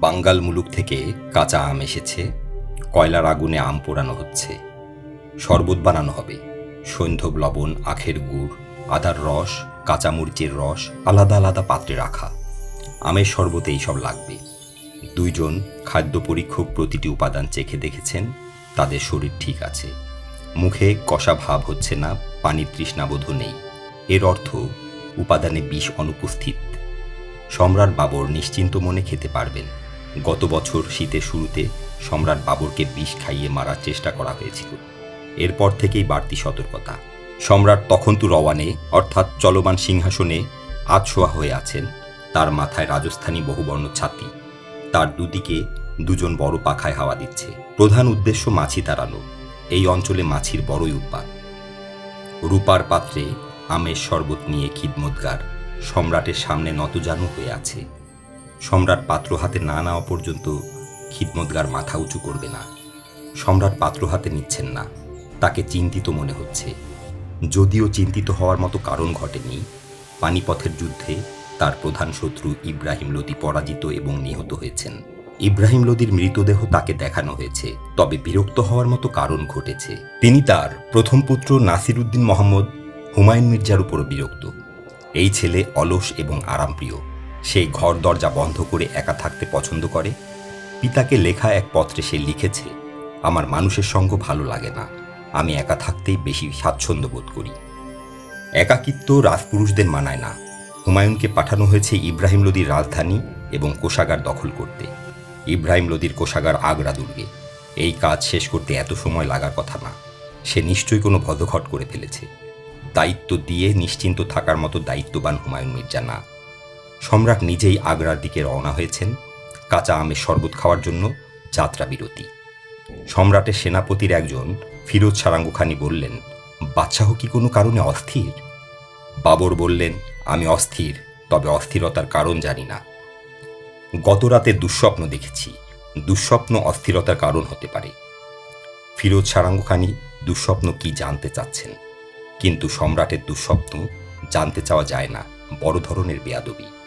বাঙ্গাল মুলুক থেকে কাঁচা আম এসেছে, কয়লার আগুনে আম পোড়ানো হচ্ছে। শরবত বানানো হবে, সৈন্ধব লবণ, আখের গুড়, আদার রস কাঁচা মরিচের রস, আলাদা আলাদা পাত্রে রাখা। আমের শরবতে এইসব লাগবে। দুইজন খাদ্য পরীক্ষক প্রতিটি উপাদান চেখে দেখেছেন, তাদের শরীর ঠিক আছে। মুখে কষা ভাব হচ্ছে না, পানির তৃষ্ণাবোধ নেই। এর অর্থ, উপাদানে বিষ অনুপস্থিত। সম্রাট বাবর নিশ্চিন্ত মনে খেতে পারবেন। গত বছর শীতের শুরুতে সম্রাট বাবরকে বিষ খাইয়ে মারার চেষ্টা করা হয়েছিল। এরপর থেকেই বাড়তি সতর্কতা। সম্রাট তখন তো রওয়ানে, অর্থাৎ চলমান সিংহাসনে, আধশোয়া হয়ে আছেন। তার মাথায় রাজস্থানী বহুবর্ণ ছাতি। তার দুদিকে দুজন বড় পাখায় হাওয়া দিচ্ছে। প্রধান উদ্দেশ্য মাছি তাড়ানো। এই অঞ্চলে মাছির বড়ই উৎপাত। রূপার পাত্রে আমের শরবত নিয়ে খিদমতগার সম্রাটের সামনে নতজানু হয়ে আছে। সম্রাট পাত্র হাতে না নেওয়া পর্যন্ত খিদমতগার মাথা উঁচু করবে না। সম্রাট পাত্র হাতে নিচ্ছেন না। তাকে চিন্তিত মনে হচ্ছে। যদিও চিন্তিত হওয়ার মতো কারণ ঘটেনি, পানিপথের যুদ্ধে তার প্রধান শত্রু ইব্রাহিম লোদি পরাজিত এবং নিহত হয়েছেন। ইব্রাহিম লোদির মৃতদেহ তাকে দেখানো হয়েছে, তবে বিরক্ত হওয়ার মতো কারণ ঘটেছে। তিনি তার প্রথম পুত্র নাসির উদ্দিন মোহাম্মদ হুমায়ুন মির্জার উপর বিরক্ত। এই ছেলে অলস এবং আরামপ্রিয়। সে ঘর দরজা বন্ধ করে একা থাকতে পছন্দ করে। পিতাকে লেখা এক পত্রে সে লিখেছে, আমার মানুষের সঙ্গ ভালো লাগে না, আমি একা থাকতেই বেশি স্বাচ্ছন্দ্য বোধ করি। একাকিত্ব রাজপুরুষদের মানায় না। হুমায়ুনকে পাঠানো হয়েছে ইব্রাহিম লোদির রাজধানী এবং কোষাগার দখল করতে। ইব্রাহিম লোদির কোষাগার আগ্রা দুর্গে। এই কাজ শেষ করতে এত সময় লাগার কথা না। সে নিশ্চয়ই কোনো ভদঘট করে ফেলেছে। দায়িত্ব দিয়ে নিশ্চিন্ত থাকার মতো দায়িত্ববান হুমায়ুন মির্জা না। সম্রাট নিজেই আগ্রার দিকে রওনা হয়েছেন। কাঁচা আমের শরবত খাওয়ার জন্য যাত্রা বিরতি। সম্রাটের সেনাপতির একজন ফিরোজ সারাঙ্গুখানি বললেন, বাদশাহ কি কোনো কারণে অস্থির? বাবর বললেন, আমি অস্থির, তবে অস্থিরতার কারণ জানি না। গত রাতে দুঃস্বপ্ন দেখেছি, দুঃস্বপ্ন অস্থিরতার কারণ হতে পারে। ফিরোজ সারাঙ্গুখানি দুঃস্বপ্ন কি জানতে চাচ্ছেন? কিন্তু সম্রাটের দুঃস্বপ্ন জানতে চাওয়া যায় না, বড় ধরনের বেয়াদবি।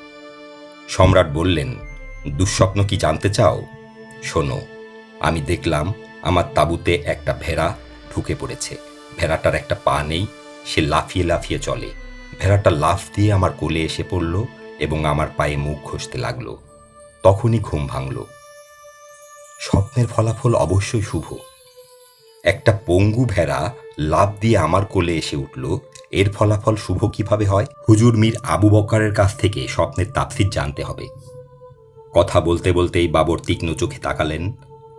সম্রাট বললেন, দুঃস্বপ্ন কি জানতে চাও? শোনো, আমি দেখলাম আমার তাঁবুতে একটা ভেড়া ঢুকে পড়েছে। ভেড়াটার একটা পা নেই, সে লাফিয়ে লাফিয়ে চলে। ভেড়াটা লাফ দিয়ে আমার কোলে এসে পড়ল এবং আমার পায়ে মুখ ঘষতে লাগল। তখনই ঘুম ভাঙল। স্বপ্নের ফলাফল অবশ্যই শুভ। একটা পঙ্গু ভেড়া লাভ দিয়ে আমার কোলে এসে উঠল। এর ফলাফল শুভ কীভাবে হয়? হুজুর মীর আবু বক্কারের কাছ থেকে স্বপ্নের তাফসির জানতে হবে। কথা বলতে বলতেই বাবর তীক্ষ্ণ চোখে তাকালেন।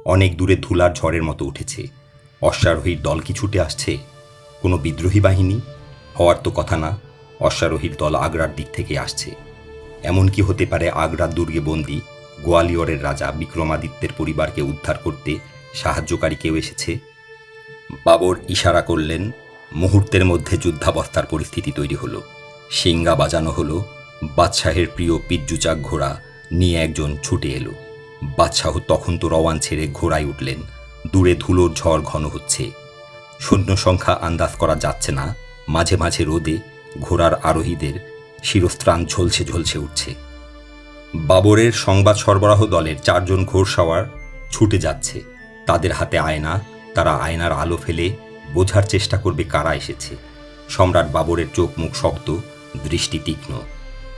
অনেক দূরে ধুলার ঝড়ের মতো উঠেছে। অশ্বারোহীর দল কি ছুটে আসছে? কোনো বিদ্রোহী বাহিনী? হওয়ার তো কথা না। অশ্বারোহীর দল আগ্রার দিক থেকে আসছে। এমন কি হতে পারে আগ্রার দুর্গে বন্দি, গোয়ালিয়রের রাজা বিক্রমাদিত্যের পরিবারকে উদ্ধার করতে সাহায্যকারী কেউ এসেছে? বাবর ইশারা করলেন, মুহূর্তের মধ্যে যুদ্ধাবস্থার পরিস্থিতি তৈরি হলো। সিঙ্গা বাজানো হলো, বাদশাহের প্রিয় পিজ্জুচাক ঘোড়া নিয়ে একজন ছুটে এলো। বাদশাহ তখন তো রওয়ান ছেড়ে ঘোড়ায় উঠলেন, দূরে ধুলোর ঝড় ঘন হচ্ছে। সৈন্য সংখ্যা আন্দাজ করা যাচ্ছে না, মাঝে মাঝে রোদে ঘোড়ার আরোহীদের শিরস্ত্রাণ ঝলসে ঝলসে উঠছে। বাবরের সংবাদ সরবরাহ দলের চারজন ঘোড়সাওয়ার ছুটে যাচ্ছে, তাদের হাতে আয়না তারা আয়নার আলো ফেলে বোঝার চেষ্টা করবে কারা এসেছে। সম্রাট বাবরের চোখ মুখ শক্ত, দৃষ্টি তীক্ষ্ণ।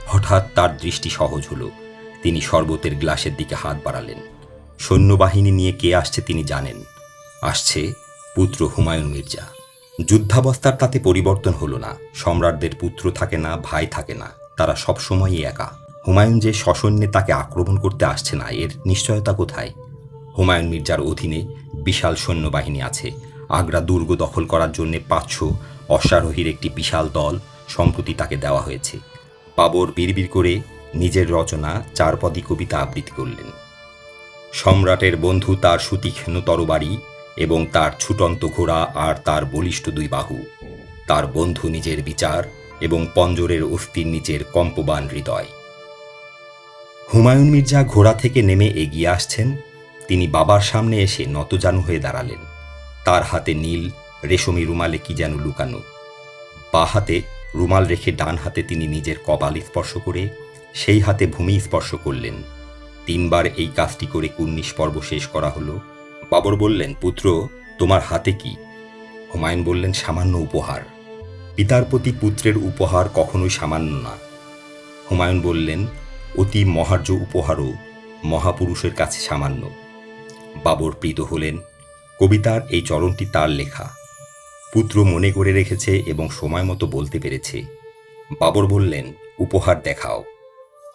হঠাৎ তার দৃষ্টি সহজ হল। তিনি শরবতের গ্লাসের দিকে হাত বাড়ালেন। সৈন্যবাহিনী নিয়ে কে আসছে তিনি জানেন। আসছে পুত্র হুমায়ুন মির্জা। যুদ্ধাবস্থার তাতে পরিবর্তন হলো না। সম্রাটদের পুত্র থাকে না, ভাই থাকে না। তারা সবসময়ই একা। হুমায়ুন যে সসৈন্যে তাকে আক্রমণ করতে আসছে না, এর নিশ্চয়তা কোথায়? হুমায়ুন মির্জার অধীনে বিশাল সৈন্যবাহিনী আছে। আগ্রা দুর্গ দখল করার জন্য পাঁচশো অশ্বারোহীর একটি বিশাল দল সম্প্রতি তাকে দেওয়া হয়েছে। বাবর বিড়বিড় করে নিজের রচনা চারপদী কবিতা আবৃত্তি করলেন। সম্রাটের বন্ধু তার সুতীক্ষ্ণ তরবারি এবং তার ছুটন্ত ঘোড়া আর তার বলিষ্ঠ দুই বাহু। তার বন্ধু নিজের বিচার এবং পঞ্জরের অস্থির নিচের কম্পবান হৃদয়। হুমায়ুন মির্জা ঘোড়া থেকে নেমে এগিয়ে আসছেন তিনি বাবার সামনে এসে নতজানু হয়ে দাঁড়ালেন। তার হাতে নীল, রেশমি রুমালে কি যেন লুকানো। বা হাতে রুমাল রেখে ডান হাতে তিনি নিজের কপাল স্পর্শ করে সেই হাতে ভূমি স্পর্শ করলেন। তিনবার এই কাজটি করে কুর্নিশ পর্ব শেষ করা হলো। বাবর বললেন, পুত্র, তোমার হাতে কি? হুমায়ুন বললেন, সামান্য উপহার। পিতার প্রতি পুত্রের উপহার কখনোই সামান্য না। হুমায়ুন বললেন, অতি মহার্য উপহারও মহাপুরুষের কাছে সামান্য। বাবর প্রীত হলেন। কবিতার এই চরণটি তার লেখা। পুত্র মনে করে রেখেছে এবং সময় মতো বলতে পেরেছে। বাবর বললেন, উপহার দেখাও।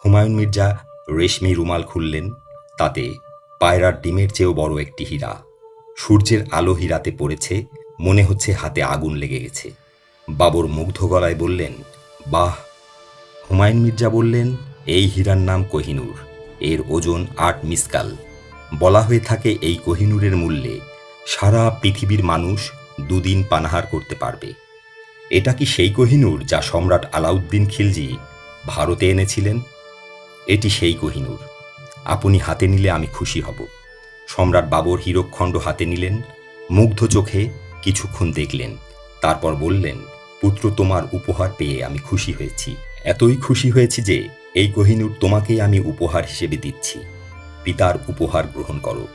হুমায়ুন মির্জা রেশমি রুমাল খুললেন। তাতে পায়রার ডিমের চেয়েও বড় একটি হীরা। সূর্যের আলো হীরাতে পড়েছে, মনে হচ্ছে হাতে আগুন লেগে গেছে। বাবর মুগ্ধ গলায় বললেন, বাহ! হুমায়ুন মির্জা বললেন, এই হীরার নাম কোহিনূর। এর ওজন আট মিসকাল। বলা হয়ে থাকে এই কোহিনূরের মূল্যে, সারা পৃথিবীর মানুষ দুদিন পানাহার করতে পারবে। এটা কি সেই কোহিনূর যা সম্রাট আলাউদ্দিন খিলজি ভারতে এনেছিলেন? এটি সেই কোহিনূর। আপনি হাতে নিলে আমি খুশি হব। সম্রাট বাবর হীরকখণ্ড হাতে নিলেন, মুগ্ধ চোখে কিছুক্ষণ দেখলেন, তারপর বললেন, পুত্র, তোমার উপহার পেয়ে আমি খুশি হয়েছি। এতই খুশি হয়েছি যে এই কোহিনূর তোমাকেই আমি উপহার হিসেবে দিচ্ছি। পিতার উপহার গ্রহণ করো।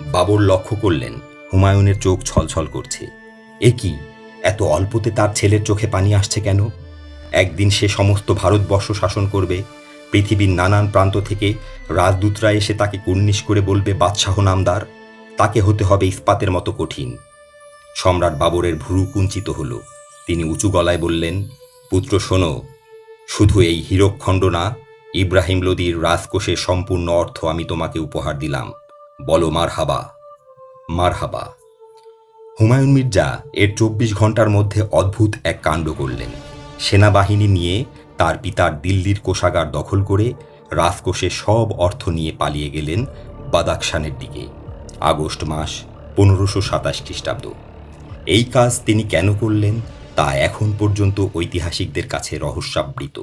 বাবর লক্ষ্য করলেন, হুমায়ুনের চোখ ছলছল করছে। এ কি, এত অল্পতে তার ছেলের চোখে পানি আসছে কেন? একদিন সে সমস্ত ভারতবর্ষ শাসন করবে, পৃথিবীর নানান প্রান্ত থেকে রাজদূতরা এসে তাকে কুর্নিশ করে বলবে, বাদশাহ নামদার, তাকে হতে হবে ইস্পাতের মতো কঠিন। সম্রাট বাবরের ভুরু কুঞ্চিত হল। তিনি উঁচু গলায় বললেন, পুত্র শোনো, শুধু এই হীরকখণ্ড না ইব্রাহিম লোদির রাজকোষের সম্পূর্ণ অর্থ আমি তোমাকে উপহার দিলাম। বলো মার হাবা মার হাবা হুমায়ুন মির্জা এর চব্বিশ ঘণ্টার মধ্যে অদ্ভুত এক কাণ্ড করলেন। সেনাবাহিনী নিয়ে তার পিতার দিল্লির কোষাগার দখল করে রাজকোষের সব অর্থ নিয়ে পালিয়ে গেলেন বাদাকশানের দিকে। আগস্ট মাস, পনেরোশো সাতাশ খ্রিস্টাব্দ। এই কাজ তিনি কেন করলেন তা এখন পর্যন্ত ঐতিহাসিকদের কাছে রহস্যাবৃত।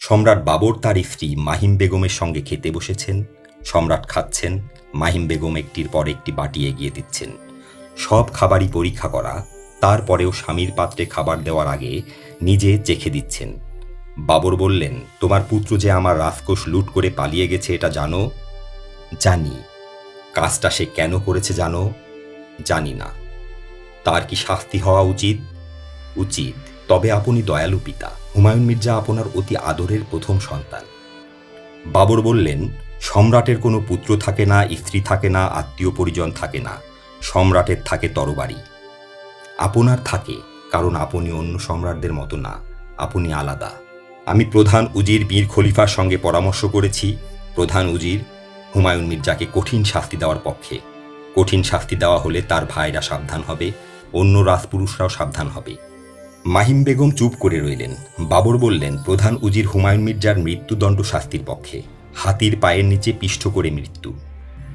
সম্রাট বাবর তার স্ত্রী মাহিম বেগমের সঙ্গে খেতে বসেছেন। সম্রাট খাচ্ছেন, মাহিম বেগম একটির পর একটি বাটি এগিয়ে দিচ্ছেন। সব খাবারই পরীক্ষা করা, তারপরেও স্বামীর পাত্রে খাবার দেওয়ার আগে নিজে চেখে দিচ্ছেন। বাবর বললেন, তোমার পুত্র যে আমার রাজকোষ লুট করে পালিয়ে গেছে এটা জানো? জানি। কাজটা সে কেন করেছে জানো? জানি না। তার কি শাস্তি হওয়া উচিত? উচিত। তবে আপনি দয়ালু পিতা। হুমায়ুন মির্জা আপনার অতি আদরের প্রথম সন্তান। বাবর বললেন, সম্রাটের কোনো পুত্র থাকে না, স্ত্রী থাকে না, আত্মীয় পরিজন থাকে না। সম্রাটের থাকে তরবারি। আপনার থাকে, কারণ আপনি অন্য সম্রাটদের মতো না, আপনি আলাদা। আমি প্রধান উজির বীর খলিফার সঙ্গে পরামর্শ করেছি। প্রধান উজির হুমায়ুন মির্জাকে কঠিন শাস্তি দেওয়ার পক্ষে। কঠিন শাস্তি দেওয়া হলে তার ভাইরা সাবধান হবে, অন্য রাজপুরুষরাও সাবধান হবে। মাহিম বেগম চুপ করে রইলেন। বাবর বললেন, প্রধান উজির হুমায়ুন মির্জার মৃত্যুদণ্ড শাস্তির পক্ষে। হাতির পায়ের নিচে পিষ্ট করে মৃত্যু।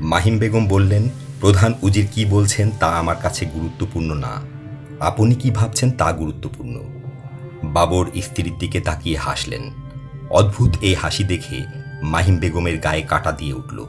মাহিম বেগম বললেন, প্রধান উজির কি বলছেন তা আমার কাছে গুরুত্বপূর্ণ না। আপনি কি ভাবছেন তা গুরুত্বপূর্ণ? বাবর স্ত্রীর দিকে তাকিয়ে হাসলেন। অদ্ভুত এই হাসি দেখে মাহিম বেগমের গায়ে কাটা দিয়ে উঠল।